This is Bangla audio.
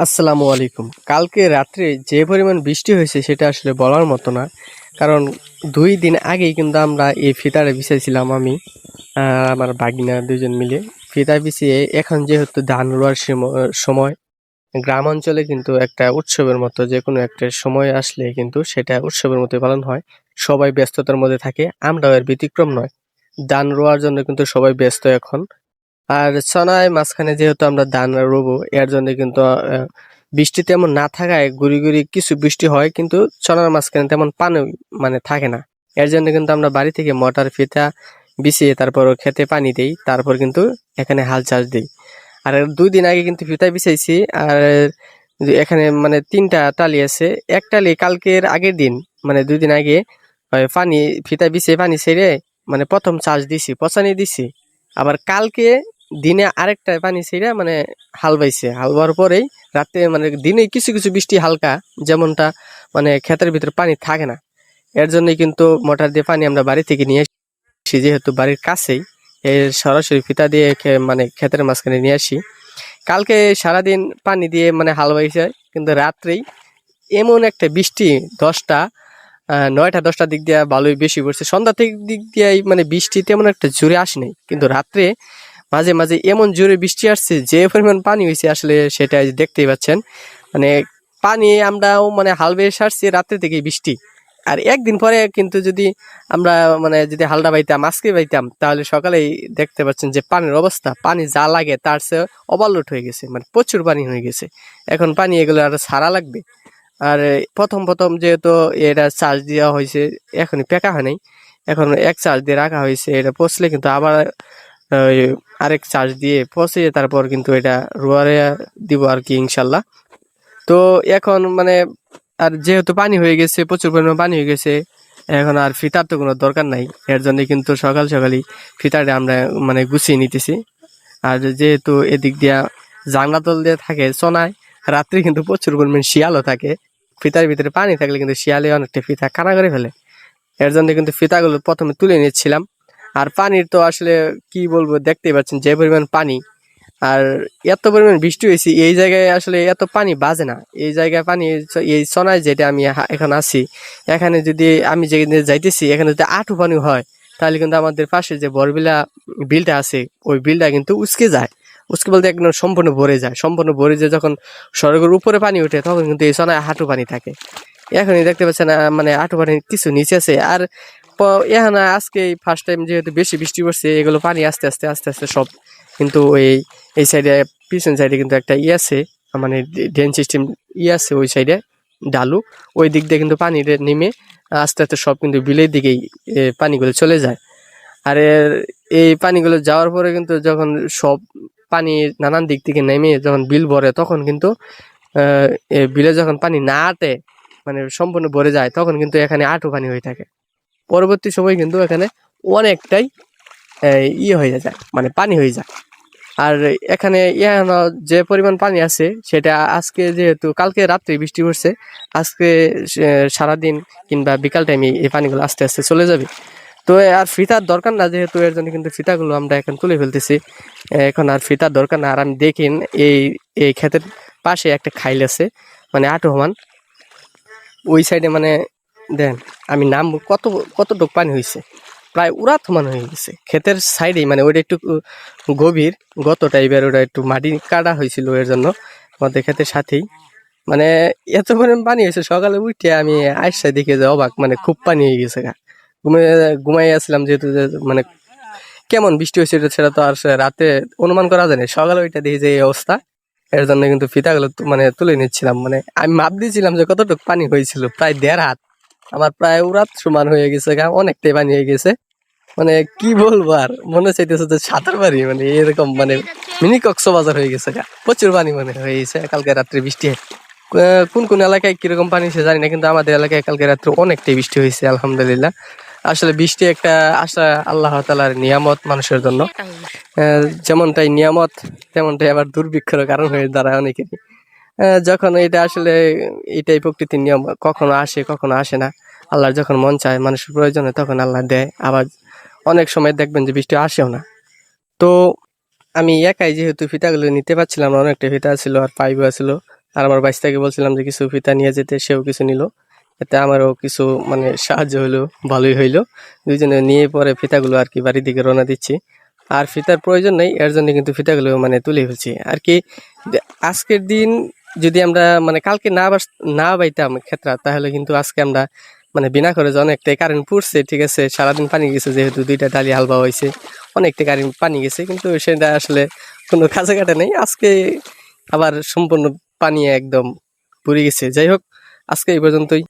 আসসালামু আলাইকুম। কালকে রাত্রে যে পরিমাণ বৃষ্টি হয়েছে সেটা আসলে বলার মতো না। কারণ দুই দিন আগেই কিন্তু আমরা এই ফিতারে বিছাইছিলাম আমি আমার বাগিনা দুজন মিলে। ফিতা বিছিয়ে এখন যেহেতু ধান রোয়ার সময়, গ্রাম অঞ্চলে কিন্তু একটা উৎসবের মতো যে কোনো একটা সময় আসলে কিন্তু সেটা উৎসবের মতো পালন হয়। সবাই ব্যস্ততার মধ্যে থাকে, আমরাও এর ব্যতিক্রম নয়। ধান রোয়ার জন্য কিন্তু সবাই ব্যস্ত এখন। আর সনায় মাঝখানে যেহেতু আমরা ধান রোবো, এর জন্য কিন্তু বৃষ্টি তেমন না থাকায় গুড়ি গুড়ি কিছু বৃষ্টি হয়, কিন্তু চনার মাঝখানে তেমন পানি মানে থাকে না। এর জন্য কিন্তু আমরা বাড়ি থেকে মোটর ফিতা বিছিয়ে তারপর খেতে পানি দেই, তারপর কিন্তু এখানে হাল চাষ দিই। আর দুই দিন আগে কিন্তু ফিতা বিছাইছি, আর এখানে মানে তিনটা টালি আছে। এক টালি কালকের আগের দিন মানে দুই দিন আগে পানি, ফিতা বিছিয়ে পানি ছেড়ে মানে প্রথম চাষ দিছি, পচানি দিছি। আবার কালকে দিনে আরেকটা পানি ছেড়ে মানে হাল বাইছে। হাল পরেই রাতে মানে দিনে কিছু কিছু বৃষ্টি হালকা, যেমনটা মানে ক্ষেতের ভিতরে পানি থাকে না। এর জন্যই কিন্তু মোটর দিয়ে পানি আমরা বাড়ি থেকে নিয়ে আসি। যেহেতু বাড়ির কাছেই এর সরাসরি ফিতা দিয়ে মানে ক্ষেতের মাঝখানে নিয়ে আসি। কালকে সারাদিন পানি দিয়ে মানে হাল বাইছে, কিন্তু রাত্রেই এমন একটা বৃষ্টি, দশটা নয়টা দশটা দিক দিয়ে ভালোই বেশি পড়ছে। সন্ধ্যা থেকে দিক দিয়ে মানে বৃষ্টি তেমন একটা জোরে আসে নাই। কিন্তু রাত্রে মাঝে মাঝে এমন জোরে বৃষ্টি আসছে, যে পরিমাণ পানি হয়েছে আসলে সেটা দেখতেই পাচ্ছেন। মানে পানি আমরাও মানে হাল বেয়ে সারছি রাত্রে থেকে বৃষ্টি। আর একদিন পরে কিন্তু যদি আমরা মানে যদি হালটা বাইতাম, আজকে বাইতাম, তাহলে সকালেই দেখতে পাচ্ছেন যে পানির অবস্থা। পানি যা লাগে তার চেয়ে ওভারলোড হয়ে গেছে মানে প্রচুর পানি হয়ে গেছে। এখন পানি এগুলো আর সারা লাগবে। আর প্রথম প্রথম যেহেতু এটা চার্জ দেওয়া হয়েছে, এখনই পেকা হয় নাই। এখন এক চার্জ দিয়ে রাখা হয়েছে, এটা পচলে কিন্তু আবার আরেক চার্জ দিয়ে পচিয়ে তারপর কিন্তু এটা রোয়ারে দিব আর কি ইনশাল্লাহ। তো এখন মানে আর যেহেতু পানি হয়ে গেছে, প্রচুর পরিমাণে পানি হয়ে গেছে, এখন আর ফিতার তো কোনো দরকার নাই। এর জন্য কিন্তু সকাল সকালই ফিতারটা আমরা মানে গুছিয়ে নিতেছি। আর যেহেতু এদিক দিয়া জানলা তল দিয়ে থাকে সোনায়, রাত্রে কিন্তু প্রচুর পরিমাণ শিয়ালও থাকে। ফিতার ভিতরে পানি থাকলে কিন্তু শিয়ালে অনেকটা ফিতা কানা করে ফেলে। এর জন্য কিন্তু ফিতাগুলো প্রথমে তুলে নিচ্ছিলাম আর পানির তো আসলে কি বলব, দেখতেই পাচ্ছেন যে পরিমাণ পানি। আর এত পরিমাণ বৃষ্টি হয়েছে, এই জায়গায় আসলে এত পানি বাজে না। এই জায়গায় পানি, এই সোনায় যেটা আমি এখন আছি, এখানে যদি আমি যেখানে যাইতেছি, এখানে যদি আঠু পানি হয়, তাহলে কিন্তু আমাদের পাশে যে বরবিলা বিলটা আছে, ওই বিলটা কিন্তু উসকে যায়। উসকে বলতে একদম সম্পূর্ণ ভরে যায়। সম্পূর্ণ ভরে যায় যখন সড়কের উপরে পানি ওঠে, তখন কিন্তু এই সোনায় হাঁটু পানি থাকে। এখনই দেখতে পাচ্ছেন মানে হাঁটু পানি কিছু নিচে আছে। আর এখানে আজকে ফার্স্ট টাইম যেহেতু বেশি বৃষ্টি পড়ছে, এগুলো পানি আস্তে আস্তে আস্তে আস্তে সব কিন্তু এই এই সাইডে পিছন সাইডে কিন্তু একটা ই আছে মানে ড্রেন সিস্টেম ই আছে ওই সাইডে ডালু। ওই দিক দিয়ে কিন্তু পানি নেমে আস্তে আস্তে সব কিন্তু বিলের দিকেই পানিগুলো চলে যায়। আর এই পানিগুলো যাওয়ার পরে কিন্তু যখন সব পানি নানান দিক থেকে নেমে যখন বিল ভরে, তখন কিন্তু বিলে যখন পানি না আটে মানে সম্পূর্ণ ভরে যায়, তখন কিন্তু এখানে আটু পানি হয়ে থাকে। পরবর্তী সময় কিন্তু এখানে অনেকটাই ইয়ে হয়ে যায় মানে পানি হয়ে যায়। আর এখানে এখানে যে পরিমাণ পানি আছে, সেটা আজকে যেহেতু, কালকে রাত্রে বৃষ্টি পড়ছে, আজকে সারাদিন কিংবা বিকাল টাইমে এই পানিগুলো আস্তে আস্তে চলে যাবে। তো আর ফিতার দরকার না, যেহেতু এর জন্য কিন্তু ফিতাগুলো আমরা এখন তুলে ফেলতেছি। এখন আর ফিতার দরকার না, আর আমি দেখিন, এই এই ক্ষেতের পাশে একটা খাইল আছে মানে আটো সমান ওই সাইডে মানে দেন, আমি নাম, কত, কতটুক পানি হয়েছে প্রায় উড়াত সমান হয়ে গেছে। ক্ষেতের সাইডেই মানে ওইটা একটু গভীর, গত টাইপের ওটা একটু মাটি কাটা হয়েছিল এর জন্য। আমাদের ক্ষেতের সাথেই। মানে এত পরিমাণ পানি হয়েছে, সকালে উঠে আমি আইসা দেখে যে অবাক মানে খুব পানি হয়ে গেছে গা। ঘুমিয়ে ঘুমাই আসছিলাম যেহেতু মানে কেমন বৃষ্টি হয়েছে সেটা তো আর রাতে অনুমান করা যায় না। সকালে ওইটা দেখি যে এই অবস্থা, এর জন্য কিন্তু ফিতাগুলো মানে তুলে নিচ্ছিলাম। মানে আমি মাপ দিয়েছিলাম যে কতটুকু পানি হয়েছিল, প্রায় দেড় হাত। আমার প্রায় উড়াত সমান হয়ে গেছে গা অনেকটাই পানি হয়ে গেছে। মানে কি বলব আর মনে চাইতেছে যে সাঁতার পারি মানে এরকম মানে মিনি কক্সবাজার হয়ে গেছে গা। প্রচুর পানি মানে হয়ে গেছে কালকে রাত্রে বৃষ্টি কোন কোন এলাকায় কীরকম পানি সে জানি না কিন্তু আমাদের এলাকায় কালকে রাত্রে অনেকটাই বৃষ্টি হয়েছে আলহামদুলিল্লাহ। আসলে বৃষ্টি একটা আশা আল্লাহ তালার নিয়ামত মানুষের জন্য। আহ, যেমনটাই নিয়ামত তেমনটাই আবার দুর্ভিক্ষের কারণ হয়ে দাঁড়ায় অনেকেরই। যখন এটা আসলে এটাই প্রকৃতির নিয়ম, কখনো আসে কখনো আসে না। আল্লাহর যখন মন চায়, মানুষের প্রয়োজনে তখন আল্লাহ দেয়। আবার অনেক সময় দেখবেন যে বৃষ্টি আসেও না। তো আমি একাই যেহেতু ফিতাগুলো নিতে পারছিলাম অনেকটা ফিতা ছিল আর পাইপও ছিল। আর আমার বাইশটাকে বলছিলাম যে কিছু ফিতা নিয়ে যেতে, সেও কিছু নিল। এতে আমারও কিছু মানে সাহায্য হলো, ভালোই হইল। দুইজনে নিয়ে পরে ফিতাগুলো আর কি বাড়ির দিকে রওনা দিচ্ছি। আর ফিতার প্রয়োজন নেই, এর জন্য কিন্তু ফিতাগুলো মানে তুলে ফেলছি। আর কি আজকের দিন যদি আমরা মানে কালকে না বাস, না বাইতাম ক্ষেত্রে, তাহলে কিন্তু আজকে আমরা মানে বিনা খরচে অনেকটাই কারেন্ট পড়ছে, ঠিক আছে? সারাদিন পানি গেছে, যেহেতু দুইটা ডালি হালবা হয়েছে অনেকটা কারেন্ট পানি গেছে, কিন্তু সেটা আসলে কোনো কাজে কাটে নেই। আজকে আবার সম্পূর্ণ পানি একদম পুড়ে গেছে। যাই হোক, আজকে এই পর্যন্তই।